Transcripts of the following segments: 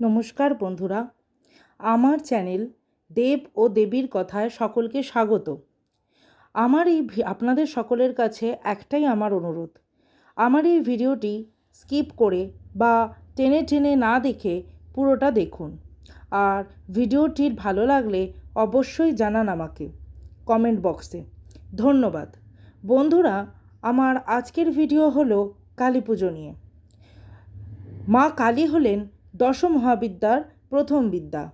নমস্কার বন্ধুরা, আমার চ্যানেল দেব ও দেবীর কথায় সকলকে স্বাগত। আমার এই আপনাদের সকলের কাছে একটাই আমার অনুরোধ। আমার এই ভিডিওটি স্কিপ করে বা টেনে টেনে না দেখে পুরোটা দেখুন। আর ভিডিওটির ভালো লাগলে অবশ্যই জানান আমাকে কমেন্ট বক্সে। ধন্যবাদ। বন্ধুরা, আমার আজকের ভিডিও হলো কালী পুজো নিয়ে। মা কালী হলেন দশ মহাবিদ্যার প্রথম বিদ্যা।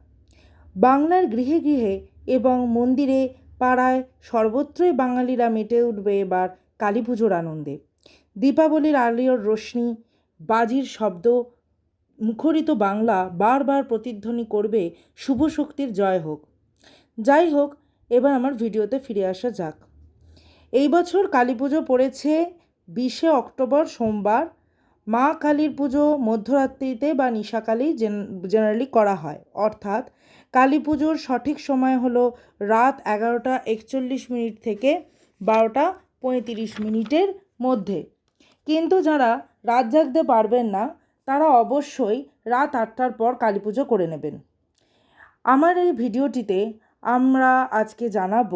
বাংলার গৃহে গৃহে এবং মন্দিরে পাড়ায় সর্বত্রই বাঙালিরা মেতে উঠবে এবার কালী পুজোর আনন্দে। দীপাবলির আলোর রশ্মি বাজির শব্দ, মুখরিত বাংলা বারবার প্রতিধ্বনি করবে শুভ শক্তির জয় হোক। যাই হোক, এবার আমার ভিডিওতে ফিরে আসা যাক। এই বছর কালী পুজো পড়েছে বিশে অক্টোবর সোমবার মা কালীর পুজো মধ্যরাত্রিতে বা নিশাকালেই জেনারেলি করা হয়। অর্থাৎ কালী পুজোর সঠিক সময় হলো রাত এগারোটা একচল্লিশ মিনিট থেকে বারোটা পঁয়ত্রিশ মিনিটের মধ্যে। কিন্তু যারা রাত জাগতে পারবেন না, তারা অবশ্যই রাত আটটার পর কালী পুজো করে নেবেন। আমার এই ভিডিওটিতে আমরা আজকে জানাব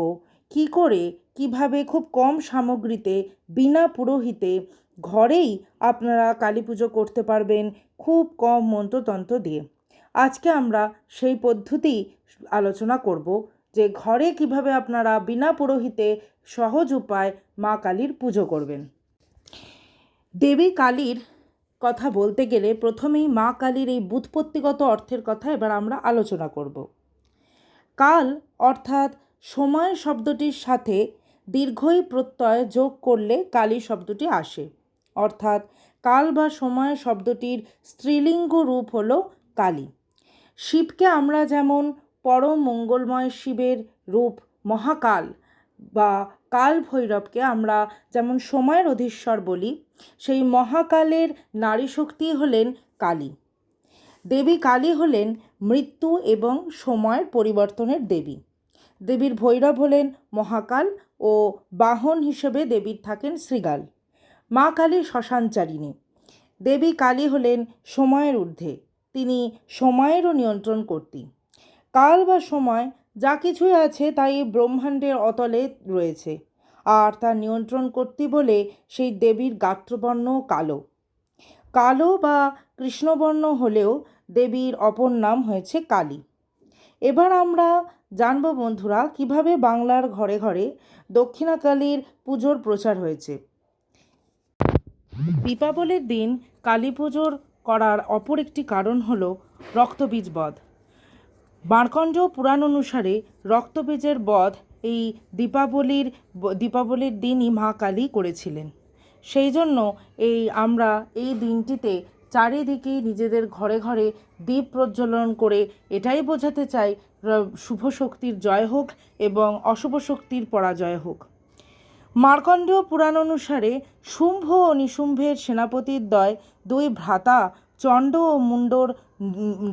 কি করে, কীভাবে খুব কম সামগ্রীতে বিনা পুরোহিতে ঘরেই আপনারা কালী পুজো করতে পারবেন খুব কম মন্ত্রতন্ত্র দিয়ে। আজকে আমরা সেই পদ্ধতি আলোচনা করব যে ঘরে কীভাবে আপনারা বিনা পুরোহিতে সহজ উপায় মা কালীর পুজো করবেন। দেবী কালীর কথা বলতে গেলে প্রথমেই মা কালীর এই বুৎপত্তিগত অর্থের কথা এবার আমরা আলোচনা করব। কাল অর্থাৎ সময় শব্দটির সাথে দীর্ঘই প্রত্যয় যোগ করলে কালী শব্দটি আসে। অর্থাৎ কাল বা সময় শব্দটির স্ত্রীলিঙ্গ রূপ হল কালী। শিবকে আমরা যেমন পরম মঙ্গলময় শিবের রূপ মহাকাল বা কাল ভৈরবকে আমরা যেমন সময়ের অধীশ্বর বলি, সেই মহাকালের নারী শক্তি হলেন কালী। দেবী কালী হলেন মৃত্যু এবং সময়ের পরিবর্তনের দেবী। দেবীর ভৈরব হলেন মহাকাল ও বাহন হিসেবে দেবীর থাকেন শ্রীগাল মা কালী শ্মশানচারিণী দেবী কালী হলেন সময়ের ঊর্ধ্বে। তিনি সময়েরও নিয়ন্ত্রণ করতি কাল বা সময় যা কিছুই আছে তাই ব্রহ্মাণ্ডের অতলে রয়েছে। আর তা নিয়ন্ত্রণ করতে বলে সেই দেবীর গাত্রবর্ণ কালো। কালো বা কৃষ্ণবর্ণ হলেও দেবীর অপর নাম হয়েছে কালী। এবার আমরা জানব বন্ধুরা, কীভাবে বাংলার ঘরে ঘরে দক্ষিণাকালীর পুজোর প্রচার হয়েছে। দীপাবলির দিন কালী পুজোর করার অপর একটি কারণ হল রক্তবীজ বধ। মার্কণ্ড পুরাণ অনুসারে রক্তবীজের বধ এই দীপাবলির দীপাবলির দিনই মা কালী করেছিলেন। সেই জন্য এই আমরা এই দিনটিতে চারিদিকে নিজেদের ঘরে ঘরে দীপ প্রজ্বলন করে এটাই বোঝাতে চাই শুভ শক্তির জয় হোক এবং অশুভ শক্তির পরাজয় হোক। মার্কণ্ডেয় পুরাণ অনুসারে শুম্ভ ও নিশুম্ভের সেনাপতির দ্বয় দুই ভ্রাতা চণ্ড ও মুন্ডর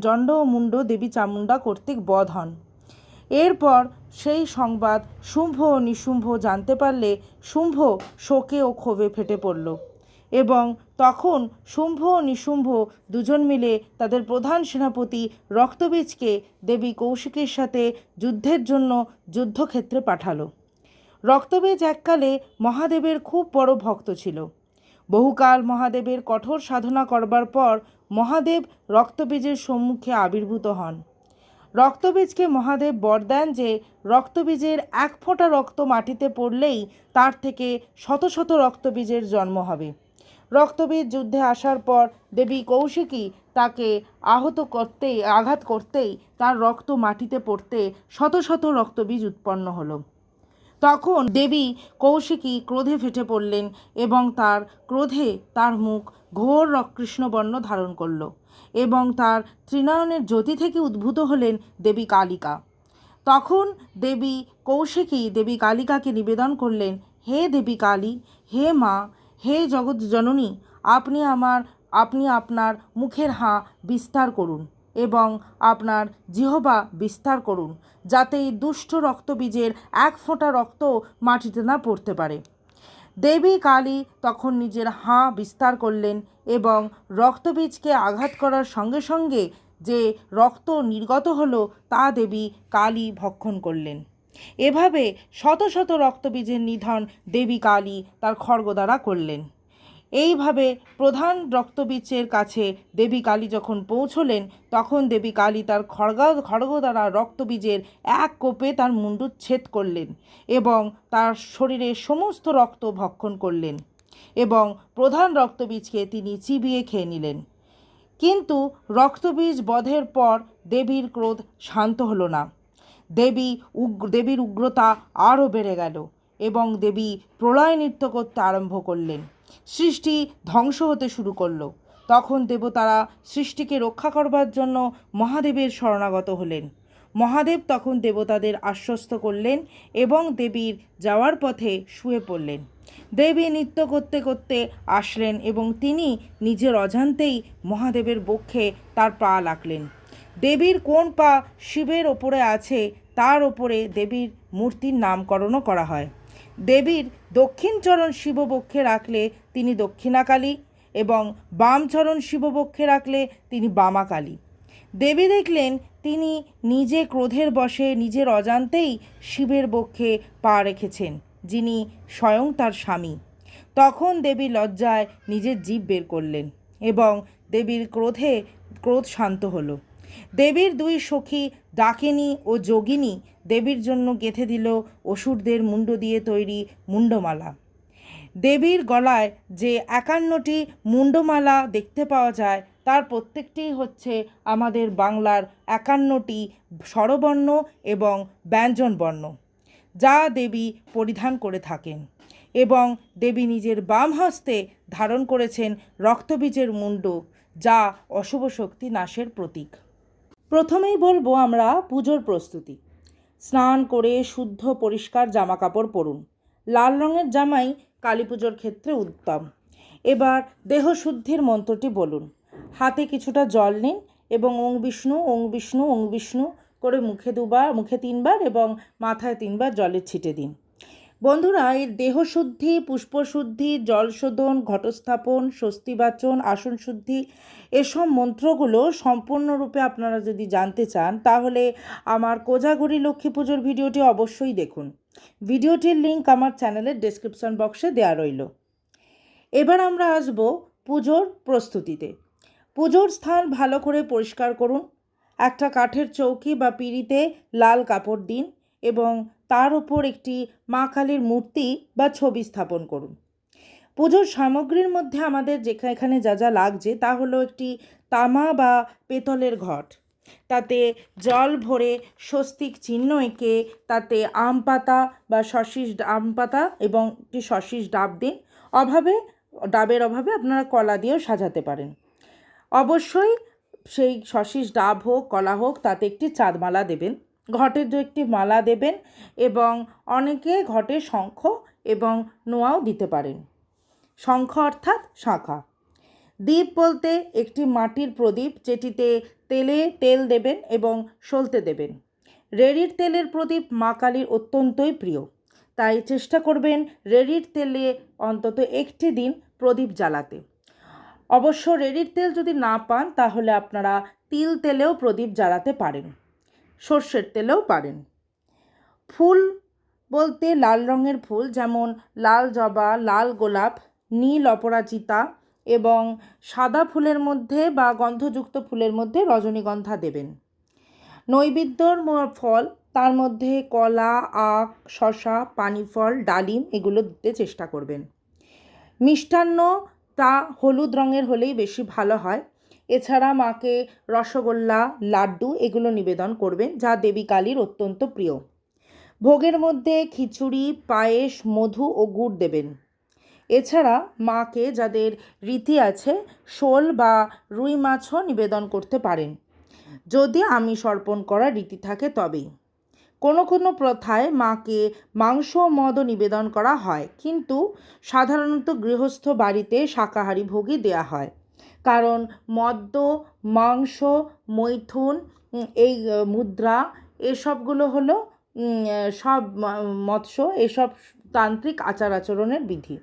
চণ্ড ও মুন্ড দেবী চামুণ্ডা কর্তৃক বধ হন। এরপর সেই সংবাদ শুম্ভ ও নিশুম্ভ জানতে পারলে শুম্ভ শোকে ও ক্ষোভে ফেটে পড়ল এবং তখন শুম্ভ ও নিশুম্ভ দুজন মিলে তাদের প্রধান সেনাপতি রক্তবীজকে দেবী কৌশিকের সাথে যুদ্ধের জন্য যুদ্ধক্ষেত্রে পাঠালো। রক্তবীজ এককালে মহাদেবের খুব বড় ভক্ত ছিল। বহুকাল মহাদেবের কঠোর সাধনা করবার পর মহাদেব রক্তবীজের সম্মুখে আবির্ভূত হন। রক্তবীজকে মহাদেব বর দেন যে, রক্তবীজের এক ফোঁটা রক্ত মাটিতে পড়লেই তার থেকে শত শত রক্তবীজের জন্ম হবে। রক্তবীজ যুদ্ধে আসার পর দেবী কৌশিকী তাকে আহত করতেই, আঘাত করতেই তার রক্ত মাটিতে পড়তে শত শত রক্তবীজ উৎপন্ন হলো। তখন দেবী কৌশিকী ক্রোধে ফেটে পড়লেন এবং তার ক্রোধে তার মুখ ঘোর কৃষ্ণবর্ণ ধারণ করল এবং তার ত্রিনয়নের জ্যোতি থেকে উদ্ভূত হলেন দেবী কালিকা। তখন দেবী কৌশিকী দেবী কালিকাকে নিবেদন করলেন, হে দেবী কালী, হে মা, হে জগৎ জননী, আপনি আমার, আপনি আপনার মুখের হাঁ বিস্তার করুন। এবং আপনার জিহবা বিস্তার করুন, যাতে এই দুষ্ট রক্তবীজের এক ফোঁটা রক্ত মাটিতে না পড়তে পারে। দেবী কালী তখন নিজের হাঁ বিস্তার করলেন এবং রক্তবীজকে আঘাত করার সঙ্গে সঙ্গে যে রক্ত নির্গত হলো তা দেবী কালী ভক্ষণ করলেন। এভাবে শত শত রক্তবীজের নিধন দেবী কালী তার খড়গ দ্বারা করলেন। এইভাবে প্রধান রক্তবীজের কাছে দেবী কালী যখন পৌঁছলেন, তখন দেবী কালী তার খড়গা খড়গ দ্বারা রক্তবীজের এক কোপে তার মুন্ডুচ্ছেদ করলেন এবং তার শরীরে সমস্ত রক্ত ভক্ষণ করলেন এবং প্রধান রক্তবীজকে তিনি চিবিয়ে খেয়ে নিলেন। কিন্তু রক্তবীজ বধের পর দেবীর ক্রোধ শান্ত হলো না। দেবী উগ্র, দেবীর উগ্রতা আরও বেড়ে গেল এবং দেবী প্রলয় নৃত্য করতে আরম্ভ করলেন। সৃষ্টি ধ্বংস হতে শুরু করল। তখন দেবতারা সৃষ্টিকে রক্ষা করবার জন্য মহাদেবের শরণাগত হলেন। মহাদেব তখন দেবতাদের আশ্বস্ত করলেন এবং দেবীর যাওয়ার পথে শুয়ে পড়লেন। দেবী নৃত্য করতে করতে আসলেন এবং তিনি নিজের অজান্তেই মহাদেবের বক্ষে তার পা লাগলেন দেবীর কোন পা শিবের ওপরে আছে, তার ওপরে দেবীর মূর্তির নামকরণও করা হয়। দেবীর দক্ষিণ চরণ শিববক্ষে রাখলে তিনি দক্ষিণাকালী এবং বাম চরণ শিববক্ষে রাখলে তিনি বামাকালী। দেবী দেখলেন তিনি নিজে ক্রোধের বশে নিজের অজান্তেই শিবের বক্ষে পা রেখেছেন, যিনি স্বয়ং তার স্বামী। তখন দেবী লজ্জায় নিজের জীব বের করলেন এবং দেবীর ক্রোধে, ক্রোধ শান্ত হলো। দেবীর দুই সখী ডাকিনী ও যোগিনী দেবীর জন্য গেঁথে দিল অসুরদের মুন্ড দিয়ে তৈরি মুন্ডমালা দেবীর গলায় যে একান্নটি মুন্ডমালা দেখতে পাওয়া যায়, তার প্রত্যেকটিই হচ্ছে আমাদের বাংলার একান্নটি স্বরবর্ণ এবং ব্যঞ্জনবর্ণ, যা দেবী পরিধান করে থাকেন এবং দেবী নিজের বাম হস্তে ধারণ করেছেন রক্তবীজের মুন্ড যা অশুভ শক্তি নাশের প্রতীক। প্রথমেই বলব আমরা পুজোর প্রস্তুতি। স্নান করে শুদ্ধ পরিষ্কার জামা কাপড় পরুন। লাল রঙের জামাই কালী পুজোর ক্ষেত্রে উত্তম। এবার দেহ শুদ্ধির মন্ত্রটি বলুন। হাতে কিছুটা জল নিন এবং ওং বিষ্ণু ওং বিষ্ণু ওং বিষ্ণু করে মুখে দুবার, মুখে তিনবার এবং মাথায় তিনবার জলের ছিটে দিন। বন্ধুরা এই দেহশুদ্ধি, পুষ্পশুদ্ধি জলশোধন ঘটস্থাপন স্বস্তিবাচন আসন শুদ্ধি এসব মন্ত্রগুলো সম্পূর্ণরূপে আপনারা যদি জানতে চান, তাহলে আমার কোজাগরি লক্ষ্মী পুজোর ভিডিওটি অবশ্যই দেখুন। ভিডিওটির লিঙ্ক আমার চ্যানেলের ডেসক্রিপশন বক্সে দেওয়া রইল। এবার আমরা আসব পুজোর প্রস্তুতিতে। পুজোর স্থান ভালো করে পরিষ্কার করুন। একটা কাঠের চৌকি বা পিঁড়িতে লাল কাপড় দিন এবং তার উপর একটি মা কালীর মূর্তি বা ছবি স্থাপন করুন। পুজোর সামগ্রীর মধ্যে আমাদের যেখানে এখানে যা যা লাগছে তা হলো একটি তামা বা পেতলের ঘট। তাতে জল ভরে স্বস্তিক চিহ্ন এঁকে তাতে আম পাতা বা শশিস আম পাতা এবং একটি শশিস ডাব দিন অভাবে, ডাবের অভাবে আপনারা কলা দিয়েও সাজাতে পারেন। অবশ্যই সেই শশিস ডাব হোক, কলা হোক, তাতে একটি চাঁদমালা দেবেন। ঘটের দু একটি মালা দেবেন এবং অনেকে ঘটে শঙ্খ এবং নোয়াও দিতে পারেন। শঙ্খ অর্থাৎ শাঁখা। দ্বীপ বলতে একটি মাটির প্রদীপ যেটিতে তেলে তেল দেবেন এবং সলতে দেবেন। রেড়ির তেলের প্রদীপ মা কালীর অত্যন্তই প্রিয়। তাই চেষ্টা করবেন রেড়ির তেলে অন্তত একটি দিন প্রদীপ জ্বালাতে। অবশ্য রেড়ির তেল যদি না পান, তাহলে আপনারা তিল তেলেও প্রদীপ জ্বালাতে পারেন। সর্ষের তেলেও পারেন। ফুল বলতে লাল রঙের ফুল, যেমন লাল জবা, লাল গোলাপ নীল অপরাজিতা এবং সাদা ফুলের মধ্যে বা গন্ধযুক্ত ফুলের মধ্যে রজনীগন্ধা দেবেন। নৈবেদ্যর ফল, তার মধ্যে কলা, আখ শশা পানি ফল ডালিম এগুলো দিতে চেষ্টা করবেন। মিষ্টান্ন তা হলুদ রঙের হলেই বেশি ভালো হয়। এছাড়া মাকে রসগোল্লা, লাড্ডু এগুলো নিবেদন করবেন, যা দেবী কালীর অত্যন্ত প্রিয়। ভোগের মধ্যে খিচুড়ি, পায়েস, মধু ও গুড় দেবেন। এছাড়া মাকে যাদের রীতি আছে, শোল বা রুই মাছও নিবেদন করতে পারেন। যদি আমিষ অর্পণ করার রীতি থাকে তবেই। কোনো কোনো প্রথায় মাকে মাংস মদও নিবেদন করা হয়, কিন্তু সাধারণত গৃহস্থ বাড়িতে শাকাহারী ভোগই দেয়া হয়। কারণ মদ্য, মাংস, মৈথুন, এই মুদ্রা, এসবগুলো হলো সব মৎস্য, এসব তান্ত্রিক আচার আচরণের বিধি।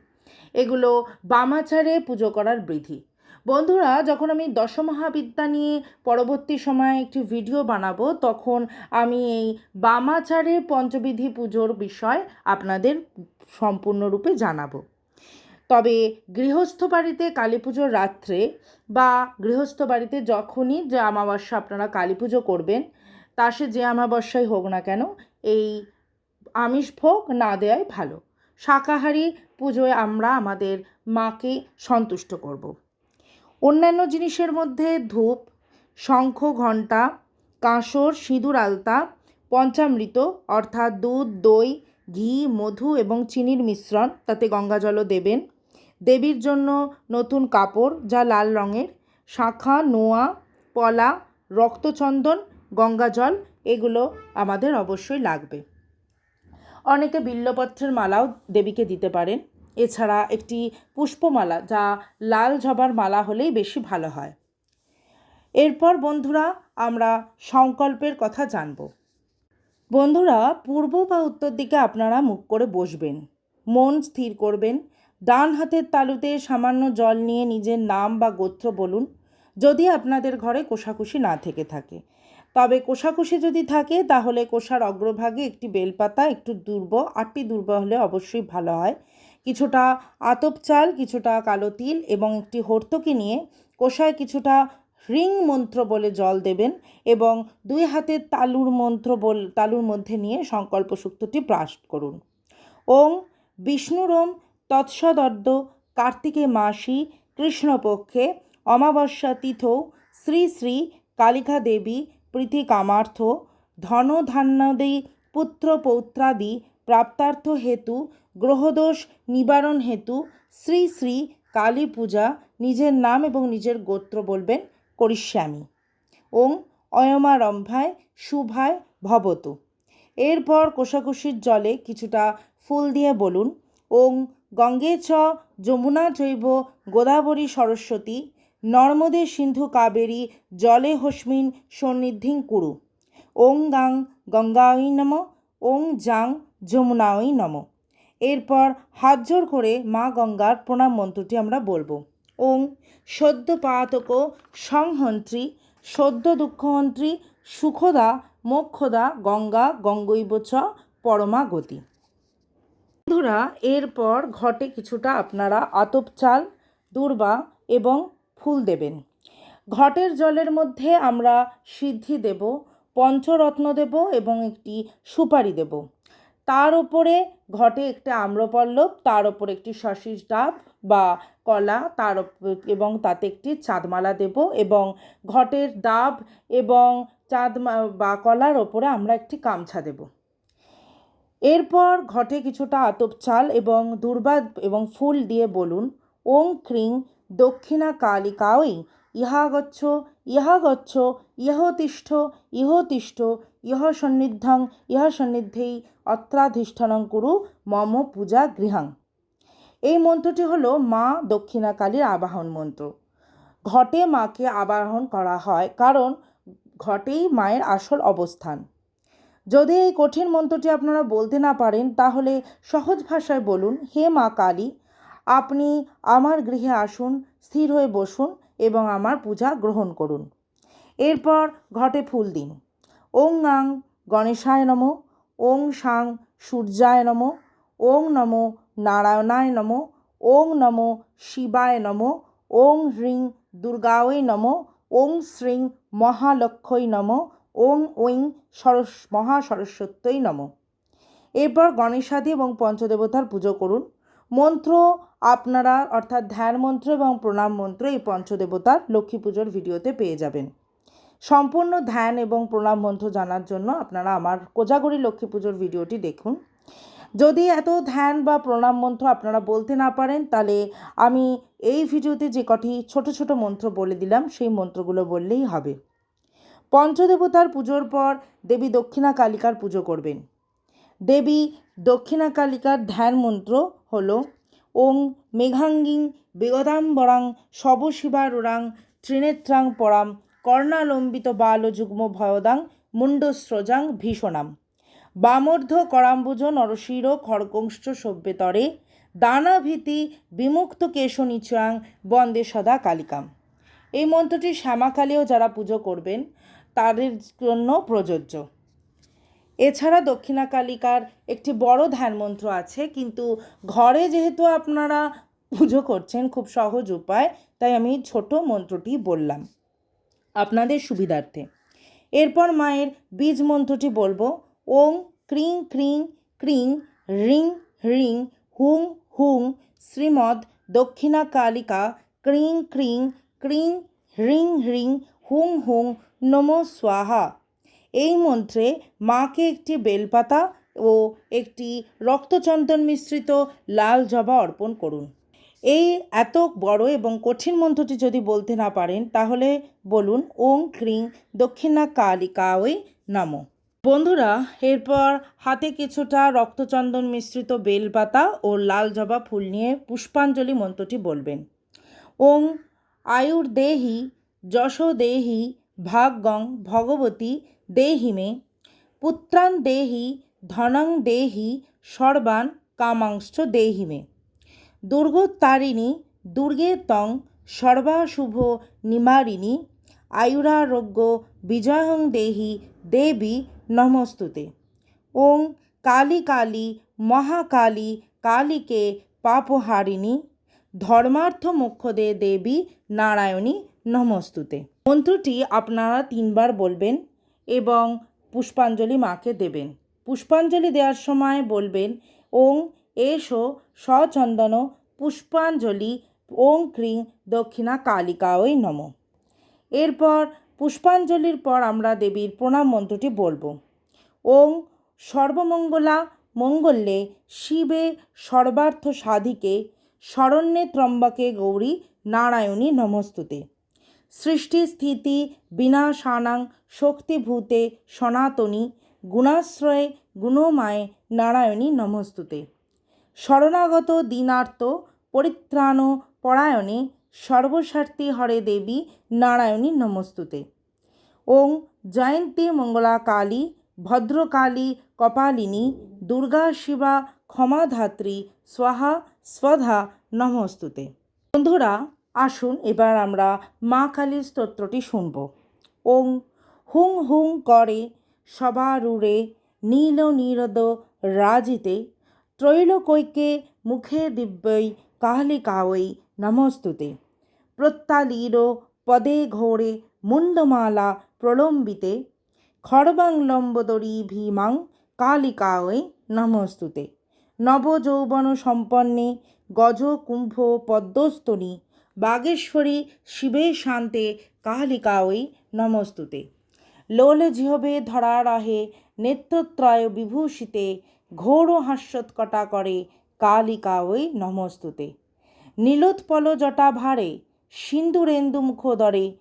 এগুলো বামাচারে পুজো করার বিধি। বন্ধুরা, যখন আমি দশমহাবিদ্যা নিয়ে পরবর্তী সময়ে একটি ভিডিও বানাবো, তখন আমি এই বামাচারের পঞ্চবিধি পুজোর বিষয় আপনাদের সম্পূর্ণরূপে জানাব। তবে গৃহস্থ বাড়িতে কালী পুজোর রাত্রে বা গৃহস্থ বাড়িতে যখনই যে অমাবস্যা আপনারা কালী পুজো করবেন, তা সে যে অমাবস্যাই হোক না কেন, এই আমিষ ভোগ না দেওয়াই ভালো। শাকাহারী পুজোয় আমরা আমাদের মাকে সন্তুষ্ট করব। অন্যান্য জিনিসের মধ্যে ধূপ, শঙ্খ, ঘণ্টা, কাঁসর, সিঁদুর, আলতা, পঞ্চামৃত, অর্থাৎ দুধ, দই, ঘি, মধু এবং চিনির মিশ্রণ, তাতে গঙ্গাজলও দেবেন দেবীর জন্য নতুন কাপড় যা লাল রঙের, শাঁখা, নোয়া, পলা, রক্তচন্দন গঙ্গাজল এগুলো আমাদের অবশ্যই লাগবে অনেকে বিল্লপত্রের মালাও দেবীকে দিতে পারেন। এছাড়া একটি পুষ্পমালা যা লাল জবার মালা হলেই বেশি ভালো হয়। এরপর বন্ধুরা আমরা সংকল্পের কথা জানব। বন্ধুরা, পূর্ব বা উত্তর দিকে আপনারা মুখ করে বসবেন। মন স্থির করবেন। ডান হাতের তালুতে সামান্য জল নিয়ে নিজের নাম বা গোত্র বলুন। যদি আপনাদের ঘরে কোষাকুষি না থেকে থাকে তবে কোষাকুষি যদি থাকে, তাহলে কোষার অগ্রভাগে একটি বেলপাতা একটু দুর্ব আটটি দুর্ব হলে অবশ্যই ভালো হয়। কিছুটা আতপ চাল, কিছুটা কালো তিল এবং একটি হর্তকি নিয়ে কোষায় কিছুটা হ্রিং মন্ত্র বলে জল দেবেন এবং দুই হাতে তালুর মন্ত্র বল, তালুর মধ্যে নিয়ে সংকল্প সূক্তটি পাঠ করুন। ওং বিষ্ণুরম তৎসদর্দ কার্তিকে মাসি কৃষ্ণপক্ষে অমাবস্যা তিথৌ শ্রী শ্রী কালিকা দেবী প্রীতি কামার্থ ধন ধান্যাদি পুত্র পৌত্রাদি প্রাপ্তার্থ হেতু, গ্রহদোষ নিবারণ হেতু, শ্রী শ্রী কালী পূজা, নিজের নাম এবং নিজের গোত্র বলবেন করিষ্যামি। ওং অয়মারম্ভায় শুভায় ভবতু। এরপর কোষাকুষির জলে কিছুটা ফুল দিয়ে বলুন, ওং গঙ্গে চ যমুনা জৈব গোদাবরী সরস্বতী নর্মদে সিন্ধু কাবেরী, জলে হস্মিন সন্নিধিং কুরু। ওং গাং গঙ্গাই নম, ওং জাং যমুনাই নম। এরপর হাত জোর করে মা গঙ্গার প্রণাম মন্ত্রটি আমরা বলব। ওং সদ্য পাতক সংহন্ত্রী সদ্য দুঃখহন্ত্রী সুখদা মোক্ষদা গঙ্গা গঙ্গৈব পরমা গতি বন্ধুরা, এরপর ঘটে কিছুটা আপনারা আতপ চাল, দূর্বা এবং ফুল দেবেন। ঘটের জলের মধ্যে আমরা সিদ্ধি দেব, পঞ্চরত্ন দেব এবং একটি সুপারি দেব। তার ওপরে ঘটে একটি আম্রপল্লব, তার ওপর একটি শশীষ ডাব বা কলা, তার এবং তাতে একটি চাঁদমালা দেব এবং ঘটের ডাব এবং চাঁদ বা কলার ওপরে আমরা একটি গামছা দেব। এরপর ঘটে কিছুটা আতপ চাল এবং দুর্বাদ এবং ফুল দিয়ে বলুন, ওং ক্রিং দক্ষিণা কালিকাওই ইহা গচ্ছ ইহা গচ্ছ ইহ তিষ্ঠ ইহ তিষ্ঠ ইহ সন্নিধাং ইহ সন্নিধেই অত্রাধিষ্ঠানং কুরু মম পূজা গৃহাং। এই মন্ত্রটি হলো মা দক্ষিণা কালীর আবাহন মন্ত্র। ঘটে মাকে আবাহন করা হয়, কারণ ঘটেই মায়ের আসল অবস্থান। যদি এই কঠিন মন্ত্রটি আপনারা বলতে না পারেন, তাহলে সহজ ভাষায় বলুন, হে মা কালী আপনি আমার গৃহে আসুন, স্থির হয়ে বসুন এবং আমার পূজা গ্রহণ করুন। এরপর ঘটে ফুল দিন। ওং আং গণেশায় নম, ওং সাং সূর্যায় নম, ওং নম নারায়ণায় নম, ওং নম শিবায় নম, ওং হ্রিং দুর্গাওয় নম, ওং শ্রীং মহালক্ষই নম, ওং ঐং সরস মহাসরস্বত্যই নম। এরপর গণেশাদি এবং পঞ্চদেবতার পুজো করুন। মন্ত্র আপনারা, অর্থাৎ ধ্যান মন্ত্র এবং প্রণাম মন্ত্র এই পঞ্চদেবতার লক্ষ্মী পুজোর ভিডিওতে পেয়ে যাবেন। সম্পূর্ণ ধ্যান এবং প্রণাম মন্ত্র জানার জন্য আপনারা আমার কোজাগরি লক্ষ্মী পুজোর ভিডিওটি দেখুন। যদি এত ধ্যান বা প্রণাম মন্ত্র আপনারা বলতে না পারেন, তাহলে আমি এই ভিডিওতে যে কটি ছোট ছোট মন্ত্র বলে দিলাম, সেই মন্ত্রগুলো বললেই হবে। পঞ্চদেবতার পুজোর পর দেবী দক্ষিণা কালিকার পুজো করবেন। দেবী দক্ষিণা কালিকার ধ্যান মন্ত্র হল, ওং মেঘাঙ্গিং বেগদাম্বরাং শবশিবারুরাং ত্রিনেত্রাং পরাম কর্ণালম্বিত বালযুগ্ম ভয়দাং মুণ্ডস্রজাং ভীষণাম। বামর্ধ করাম্বুজ নরশির খড়গংশ্চ সভ্যেতরে দানাভীতি বিমুক্ত কেশনিচাং বন্দে সদা কালিকাম। এই মন্ত্রটি শ্যামাকালীও যারা পুজো করবেন, তাদের জন্য প্রযোজ্য। এছাড়া দক্ষিণা কালিকার একটি বড় ধ্যান মন্ত্র আছে, কিন্তু ঘরে যেহেতু আপনারা পুজো করছেন খুব সহজ উপায়, তাই আমি ছোট মন্ত্রটি বললাম আপনাদের সুবিধার্থে। এরপর মায়ের বীজ মন্ত্রটি বলব, ওং ক্রিং ক্রিং ক্রিং রিং হ্রিং হুং হুং শ্রীমদ দক্ষিণা কালিকা ক্রিং ক্রিং ক্রিং হ্রিং হ্রিং হুং হুং নমো স্বাহা। এই মন্ত্রে মাকে একটি বেলপাতা ও একটি রক্তচন্দন মিশ্রিত লাল জবা অর্পণ করুন। এই এত বড় এবং কঠিন মন্ত্রটি যদি বলতে না পারেন, তাহলে বলুন, ওং ক্রিং দক্ষিণা কালিকাওই নমো। বন্ধুরা, এরপর হাতে কিছুটা রক্তচন্দন মিশ্রিত বেলপাতা ও লাল জবা ফুল নিয়ে পুষ্পাঞ্জলি মন্ত্রটি বলবেন। ওং আয়ুর দেহি যশ দেহি ভাগ্যং ভগবতী দেহি মে, পুত্রান দেহি, ধনং দেহি, সর্বান কামাংশ্চ দেহি মে। দুর্গোত্তারিণী, দুর্গে তং সর্বাশুভ নিমারিণী, আয়ুরারোগ্য বিজয়ং দেহি, দেবী নমস্তুতে। ওং কালী কালী, মহাকালী কালীকে পাপহারিণী, ধর্মার্থ মোক্ষদে দেবী নারায়ণী নমস্তুতে। মন্ত্রটি আপনারা তিনবার বলবেন। এবং পুষ্পাঞ্জলি মাকে দেবেন। পুষ্পাঞ্জলি দেওয়ার সময় বলবেন, ওং, এসো সচন্দন পুষ্পাঞ্জলি, ওং ক্রিং, দক্ষিণা কালিকা কালিকাওই নম। এরপর পুষ্পাঞ্জলির পর আমরা দেবীর প্রণাম মন্ত্রটি বলব। ওং, সর্বমঙ্গলা মঙ্গলে শিবে সর্বার্থ সাধিকে, শরণ্যে ত্রম্বকে গৌরী নারায়ণী নমস্তুতে। সৃষ্টি স্থিতি বিনাশানাং শক্তিভূতে সনাতনী, গুণাশ্রয়ে গুণমায়ে নারায়ণী নমস্তুতে। শরণাগত দীনার্ত পরিত্রাণ পরায়ণে সর্বস্বার্থী হরে দেবী নারায়ণী নমস্তুতে। ওং জয়ন্তী মঙ্গলা কালী ভদ্রকালী কপালিনী, দুর্গা শিবা ক্ষমাধাত্রী, স্বাহা স্বধা নমস্তুতে। বন্ধুরা, আসুন এবার আমরা মা কালীর স্তোত্রটি শুনব। ওং হুং হুং করে সবারুরে নীল নীরদ রাজিতে। ত্রৈলোকৈকে মুখে দিব্যৈ কালিকাওই নমস্তুতে। প্রত্যালীর পদে ঘোরে মুন্ডমালা প্রলম্বিতে। খড়বাং লম্বদরী ভীমাং কালিকাওই নমস্তুতে। নবযৌবন সম্পন্নে গজ কুম্ভ পদ্মস্তনী। বাগেশ্বরী শিবে শান্তে কালিকাওই নমস্তুতে। লোল জিহবে ধরা রাহে, নেত্রত্রয় বিভূষিতে, ঘোর হাস্যোৎকটা করে, কালিকা ওই নমস্তুতে। নীলোৎপল জটা ভারে সিন্দুরেন্দু মুখোদরে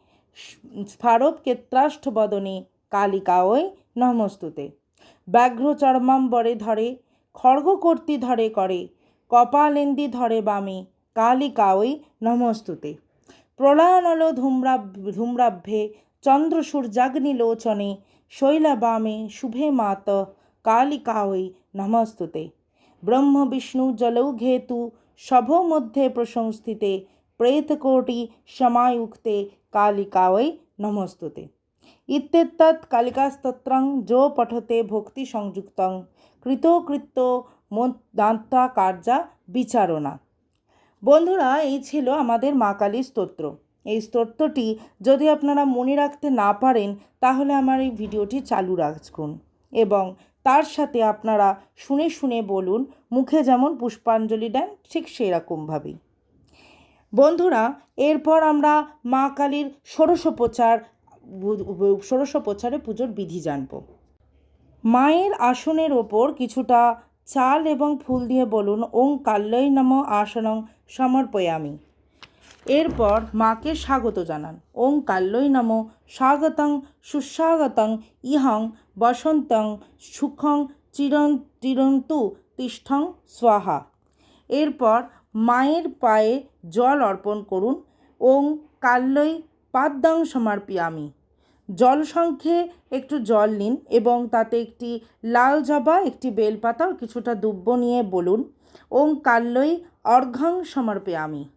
স্ফারব কেত্রাষ্ঠ বদনে, কালিকা ওই নমস্তুতে। ব্যাঘ্র চর্মাম্বরে ধরে খড়গকর্তি ধরে করে, কপালেন্দি ধরে বামে, কালিকা ওই নমস্তুতে। প্রলয়নল ধূম্রা ধূম্রাভ্যে চন্দ্রসূর্যাগ্নিলোচনে শৈলবামে শুভে মাত কালিকা ওই নমস্তুতে। ব্রহ্ম বিষ্ণু জলৌঘেতু সভ মধ্যে প্রশংস্থিতে প্রেতকোটি সমায়ুক্তে কালিকা ওই নমস্তুতে। ইত্যেতৎ কালিকাস্তোত্রং যো পঠতে ভক্তি সংযুক্তং কৃতকৃত্য দান্তা কার্যা বিচারণা। বন্ধুরা, এই ছিল আমাদের মা কালীর স্তোত্র। এই স্তোত্রটি যদি আপনারা মনে রাখতে না পারেন, তাহলে আমার এই ভিডিওটি চালু রাখুন এবং তার সাথে আপনারা শুনে শুনে বলুন, মুখে যেমন পুষ্পাঞ্জলি দেন, ঠিক সেরকমভাবেই। বন্ধুরা, এরপর আমরা মা কালীর ষোড়শোপচার, ষোড়শোপচারে পুজোর বিধি জানব। মায়ের আসনের ওপর কিছুটা চাল এবং ফুল দিয়ে বলুন, ওং কাল্যই নম আসনং সমর্পয়ামি। এরপর মাকে স্বাগত জানান। ওং কাল্যই নম, স্বাগতং, সুস্বাগতং, ইহং, বসন্তং, সুখং চিরন চিরন্তু তিষ্ঠং, স্বাহা। এরপর মায়ের পায়ে জল অর্পণ করুন। ওং কাল্যই পাদ্যং সমর্পিয়ামি। জল সংখ্যে একটু জল নিন এবং তাতে একটি লাল জবা, একটি বেলপাতা, কিছুটা দুব্য নিয়ে বলুন। ওং কাল্যই সমর্পে সমর্পয়ামি।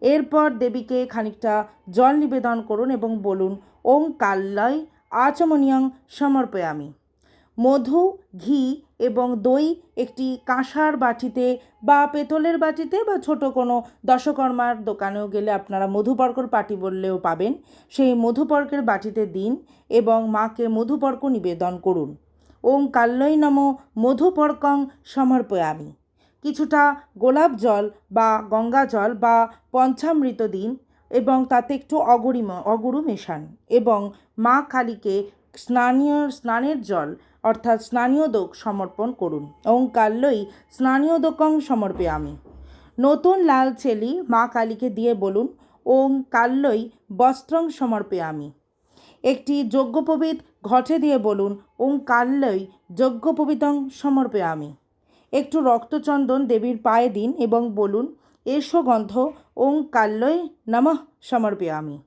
এরপর দেবীকে খানিকটা জল নিবেদন করুন এবং বলুন ওং কাল্যই আচমনিয়ং সমর্পয়ামি। মধু, ঘি এবং দই একটি কাঁসার বাটিতে বা পেতলের বাটিতে বা ছোট কোনো দশকর্মার দোকানেও গেলে আপনারা মধুপর্কর পাটি বললেও পাবেন। সেই মধুপর্কের বাটিতে দিন এবং মাকে মধুপর্ক নিবেদন করুন। ওং কাল্যই নম মধুপর্কং সমর্পয়ামি। কিছুটা গোলাপ জল বা গঙ্গা জল বা পঞ্চামৃত দিন এবং তাতে একটু অগরিম অগুরু মেশান এবং মা কালীকে স্নানীয়, স্নানের জল অর্থাৎ স্নানীয় দোক সমর্পণ করুন। ওং কাল্যই স্নানীয় দোকং সমর্পে আমি। নতুন লাল চেলি মা কালীকে দিয়ে বলুন ওং কাল্যই বস্ত্রং সমর্পে আমি। একটি যজ্ঞোপবীত ঘটে দিয়ে বলুন ওং কাল্যই যজ্ঞোপবীতং সমর্পে আমি। একটু রক্তচন্দন দেবীর পায়ে দিন এবং বলুন, এসো গন্ধ, ওং কাল্যই নমঃ সমর্পে আমি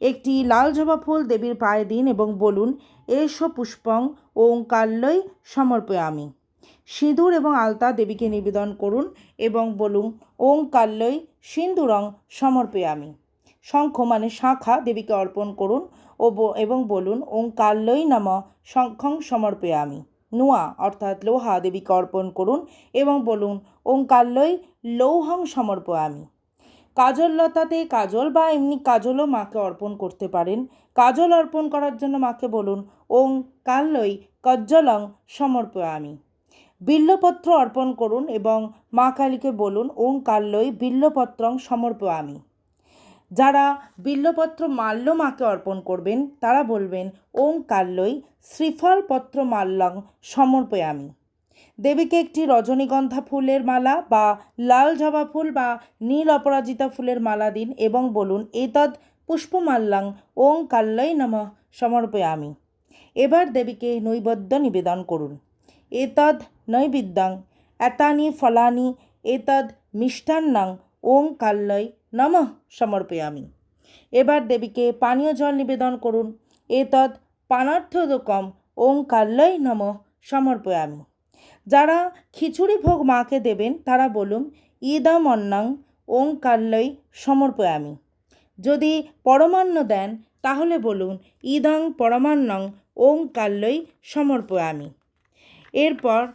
একটি লাল জবা ফুল দেবীর পায়ে দিন এবং বলুন, এসো পুষ্পং, ওং কাল্যই সমর্পে আমি সিঁদুর এবং আলতা দেবীকে নিবেদন করুন এবং বলুন, ওং কাল্যই সিন্দুরং সমর্পে আমি শঙ্খ মানে শাখা দেবীকে অর্পণ করুন ও এবং বলুন, ওং কাল্যই নাম শঙ্খং সমর্পে আমি নোয়া, অর্থাৎ লোহা দেবীকে অর্পণ করুন এবং বলুন ওং কাল্যই লৌহং সমর্প আমি। কাজল লতাতে কাজল বা এমনি কাজলও মাকে অর্পণ করতে পারেন। কাজল অর্পণ করার জন্য মাকে বলুন ওং কাল্যই কজ্জলং সমর্প আমি। বিল্লপত্র অর্পণ করুন এবং মা কালীকে বলুন ওং কাল্যই বিল্লপত্রং সমর্প আমি। যারা বিল্লপত্র মাল্য মাকে অর্পণ করবেন, তারা বলবেন, ওং কাল্যই শ্রীফল পত্র মাল্যং সমর্পয়ামি। দেবীকে একটি রজনীগন্ধা ফুলের মালা বা লাল জবা ফুল বা নীল অপরাজিতা ফুলের মালা দিন এবং বলুন এতদ পুষ্পমাল্যাং, ওং কাল্যই নম, সমর্পয়ামি। এবার দেবীকে নৈবেদ্য নিবেদন করুন। এতদ নৈবিদ্যাং, এতানি ফলানি এতদ মিষ্টান্নাং, ওং কাল্যই নমঃ সমর্পয়ামি। এবার দেবীকে পানীয় জল নিবেদন করুন। এতদ পানার্থদকম ওং কাল্যই নমঃ সমর্পয়ামি। যারা খিচুড়ি ভোগ মাকে দেবেন, তারা বলুন ইদম অন্নাং ওং কাল্যই সমর্পয়ামি। যদি পরমান্ন দেন, তাহলে বলুন, ইদং পরমান্নং ওং কাল্যই সমর্পয়ামি। এরপর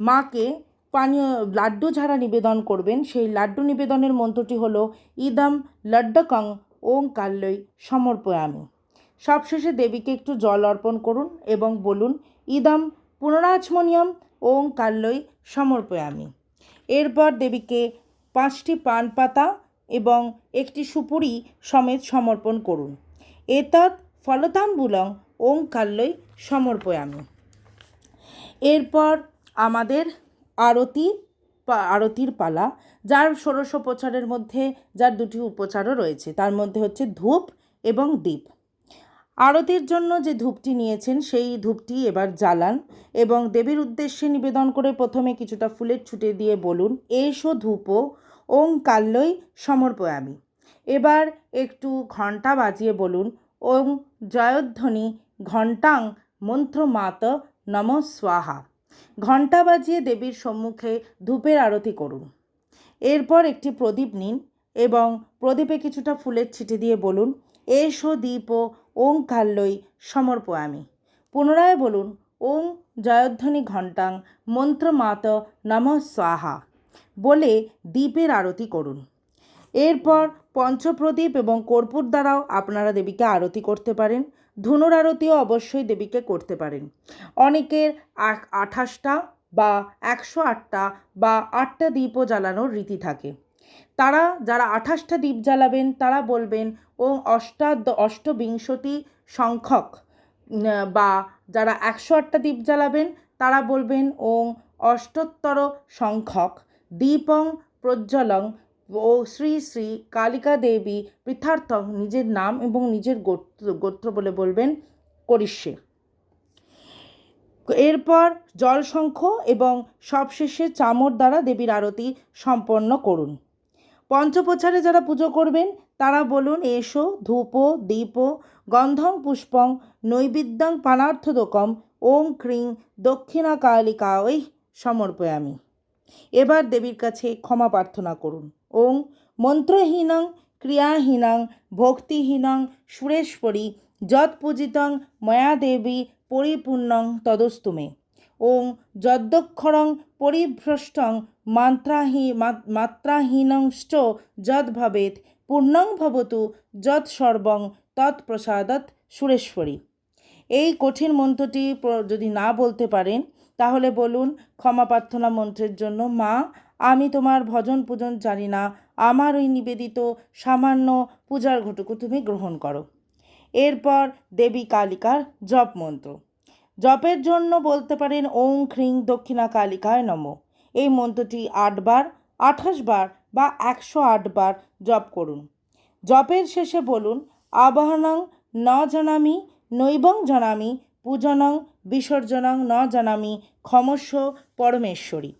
মাকে পানীয় লাড্ডু যারা নিবেদন করবেন, সেই লাড্ডু নিবেদনের মন্ত্রটি হলো, ইদম লড্ডকং ওং কাল্যই সমর্পয়ামি। সবশেষে দেবীকে একটু জল অর্পণ করুন এবং বলুন, ইদম পুনরাচমনিয়ম ওং কাল্যই সমর্পয়ামি। এরপর দেবীকে পাঁচটি পান পাতা এবং একটি সুপুরি সমেত সমর্পণ করুন। এতৎ ফলতাম্বুলং ওং কাল্যই সমর্পয়ামি। এরপর আমাদের আরতি আরতির পালা, যার ষোড়শ উপচারের মধ্যে, যার দুটি উপচারও রয়েছে। তার মধ্যে হচ্ছে ধূপ এবং দীপ। আরতির জন্য যে ধূপটি নিয়েছেন, সেই ধূপটি এবার জ্বালান এবং দেবীর উদ্দেশ্যে নিবেদন করে প্রথমে কিছুটা ফুলের ছুটে দিয়ে বলুন, এসো ধূপ, ওং কাল্যই সমর্পয়ামি। এবার একটু ঘণ্টা বাজিয়ে বলুন, ওং জয়ধ্বনি ঘণ্টাং মন্ত্র মাত নম স্বাহা। ঘণ্টা বাজিয়ে দেবীর সম্মুখে ধূপের আরতি করুন। এরপর একটি প্রদীপ নিন এবং প্রদীপে কিছুটা ফুলের ছিটে দিয়ে বলুন, এসো দীপ, ওং কাল্যই আমি। পুনরায় বলুন, ওং জয়ধ্বনি ঘণ্টাং মন্ত্রমাত নম স্বাহা। বলে দ্বীপের আরতি করুন। এরপর পঞ্চপ্রদীপ এবং কর্পূর দ্বারাও আপনারা দেবীকে আরতি করতে পারেন। ধনুর আরতিও অবশ্যই দেবীকে করতে পারেন। অনেকের আ- আঠাশটা বা একশো আটটা বা আটটা দ্বীপও জ্বালানোর রীতি থাকে। তারা যারা আঠাশটা দ্বীপ জ্বালাবেন, তারা বলবেন, ও অষ্টাদ অষ্টবিংশতি সংখ্যক বা যারা একশো আটটা দ্বীপ জ্বালাবেন, তারা বলবেন, ওং অষ্টোত্তর সংখ্যক, দীপং প্রজ্জ্বলং ও শ্রী শ্রী কালিকা দেবী পৃথার্থং নিজের নাম এবং নিজের গোত্র গোত্র বলে বলবেন করিষ্যে। এরপর জলশঙ্খ এবং সবশেষে চামর দ্বারা দেবীর আরতি সম্পন্ন করুন। পঞ্চপ্রচারে যারা পুজো করবেন, তারা বলুন, এসো, ধূপ, দীপ, গন্ধং পুষ্পং, নৈবেদ্যং পানার্থদকম, ওং ক্রিং দক্ষিণাকালিকায় সমর্পয়ামি। এবার দেবীর কাছে ক্ষমা প্রার্থনা করুন। ওং মন্ত্রহীনং ক্রিয়াহীনং ভক্তিহীনং সুরেশ্বরী যৎ পূজিতং ময়া দেবী পরিপূর্ণং তদস্তু মে। ওং যদ্দক্ষরং পরিভ্রষ্টং মাত্রাহী মাত্রাহীনংশ্চ যদ ভবেৎ পূর্ণং ভবতু যৎ সর্বং তৎপ্রসাদৎ সুরেশ্বরী। এই কঠিন মন্ত্রটি যদি না বলতে পারেন, তাহলে বলুন ক্ষমা প্রার্থনা মন্ত্রের জন্য মা আমি তোমার ভজন পূজন জানি না। আমার ওই নিবেদিত সামান্য পূজার ঘটুকু তুমি গ্রহণ করো। এরপর দেবী কালিকার জপ মন্ত্র। জপের জন্য বলতে পারেন ওং খ্রিং দক্ষিণা কালিকায় নম। এই মন্ত্রটি আটবার আঠাশ বার বা একশো আটবার জপ করুন। জপের শেষে বলুন, আবাহনং ন জানামি, নৈবং জানামি, পূজনং, বিসর্জনং ন জানামি, ক্ষমস্ব পরমেশ্বরী।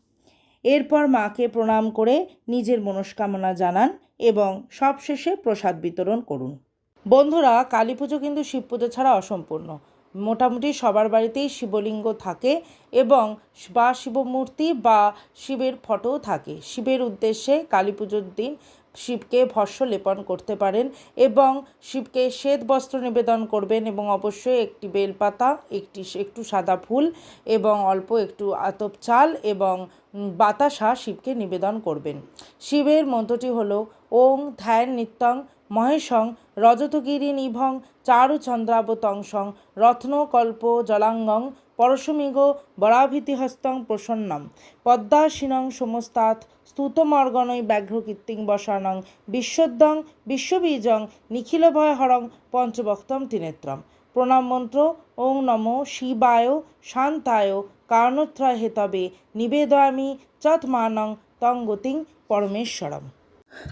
এরপর মাকে প্রণাম করে নিজের মনস্কামনা জানান এবং সবশেষে প্রসাদ বিতরণ করুন। বন্ধুরা, কালী পুজো কিন্তু শিব পুজো ছাড়া অসম্পূর্ণ। মোটামুটি সবার বাড়িতেই শিবলিঙ্গ থাকে এবং বা শিবমূর্তি বা শিবের ফটোও থাকে। শিবের উদ্দেশ্যে কালী পুজোর দিন শিবকে ভস্য লেপন করতে পারেন এবং শিবকে শ্বেত বস্ত্র নিবেদন করবেন এবং অবশ্যই একটি বেলপাতা, একটি একটু সাদা ফুল এবং অল্প একটু আতপ চাল এবং বাতাসা শিবকে নিবেদন করবেন। শিবের মন্ত্রটি হল, ওং ধ্যান নিত্যং মহেশং রজতগিরি নিভং চারু চারুচন্দ্রাবতংসং রত্নকল্প জলাঙ্গং পরশমিগ বরাভীতিহস্তং প্রসন্নম। পদ্মাসীনং সমস্তাৎ স্তুতমর্গণৈ ব্যাঘ্রকীর্তিং বসানং বিশ্বদ্যং বিশ্ববীজং নিখিলভয়হরং পঞ্চবক্তম ত্রিনেত্রম। প্রণাম মন্ত্র, ওং নম শিবায়, শান্তায় কারণত্রয় হেতবে নিবেদয়ামি, চৎমানং তং গতিং পরমেশ্বরম।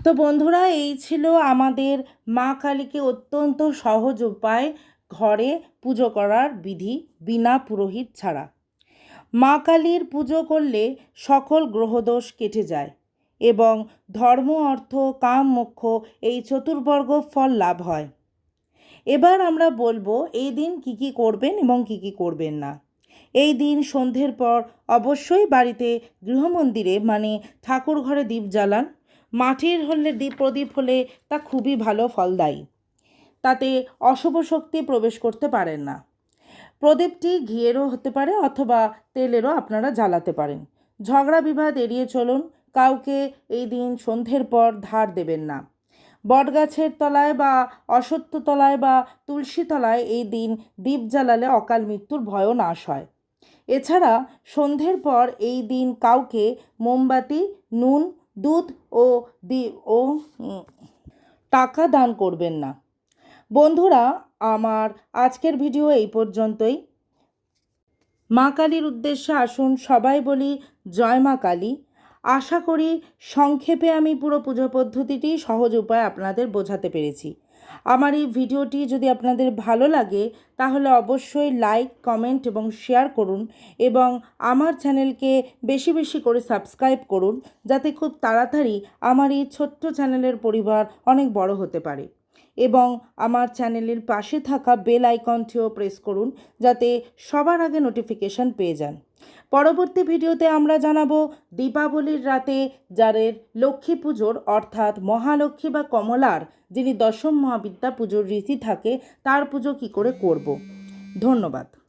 তো বন্ধুরা, এই ছিল আমাদের মা কালীকে অত্যন্ত সহজ উপায়। ঘরে পুজো করার বিধি বিনা পুরোহিত ছাড়া। মা কালীর পুজো করলে সকল গ্রহদোষ কেটে যায় এবং ধর্ম, অর্থ, কাম, মোক্ষ এই চতুর্বর্গ ফল লাভ হয়। এবার আমরা বলব এই দিন কি কি করবেন এবং কি কি করবেন না। এই দিন সন্ধ্যের পর অবশ্যই বাড়িতে গৃহমন্দিরে মানে ঠাকুর ঘরে দীপ জ্বালান। মাটির হলে দীপ প্রদীপ হলে তা খুবই ভালো ফলদায়ী। তাতে অশুভ শক্তি প্রবেশ করতে পারেন না। প্রদীপটি ঘিয়েরও হতে পারে অথবা তেলেরও আপনারা জ্বালাতে পারেন। ঝগড়া বিবাদ এড়িয়ে চলুন, কাউকে এই দিন সন্ধ্যের পর ধার দেবেন না। বটগাছের তলায় বা অসত্য তলায় বা তুলসী তলায় এই দিন দীপ জ্বালালে অকাল মৃত্যুর ভয়ও নাশ হয়। এছাড়া সন্ধ্যের পর এই দিন কাউকে মোমবাতি, নুন, দুধ ও দি ও টাকা দান করবেন না। বন্ধুরা, আমার আজকের ভিডিও এই পর্যন্তই। মা কালীর উদ্দেশ্যে আসুন সবাই বলি জয় মা কালী। আশা করি সংক্ষেপে আমি পুরো পুজো পদ্ধতিটি সহজ উপায় আপনাদের বোঝাতে পেরেছি। আমার এই ভিডিওটি যদি আপনাদের ভালো লাগে, তাহলে অবশ্যই লাইক, কমেন্ট এবং শেয়ার করুন এবং আমার চ্যানেলকে বেশি বেশি করে সাবস্ক্রাইব করুন, যাতে খুব তাড়াতাড়ি আমার এই ছোট্ট চ্যানেলের পরিবার অনেক বড় হতে পারে। এবং আমার চ্যানেলের পাশে থাকা বেল আইকনটিও প্রেস করুন যাতে সবার আগে নোটিফিকেশান পেয়ে যান। পরবর্তী ভিডিওতে আমরা জানাব দীপাবলির রাতে যাদের লক্ষ্মী পুজোর অর্থাৎ মহালক্ষ্মী বা কমলার যিনি দশম মহাবিদ্যা পুজোর রীতি থাকে, তার পুজো কি করে করব? ধন্যবাদ।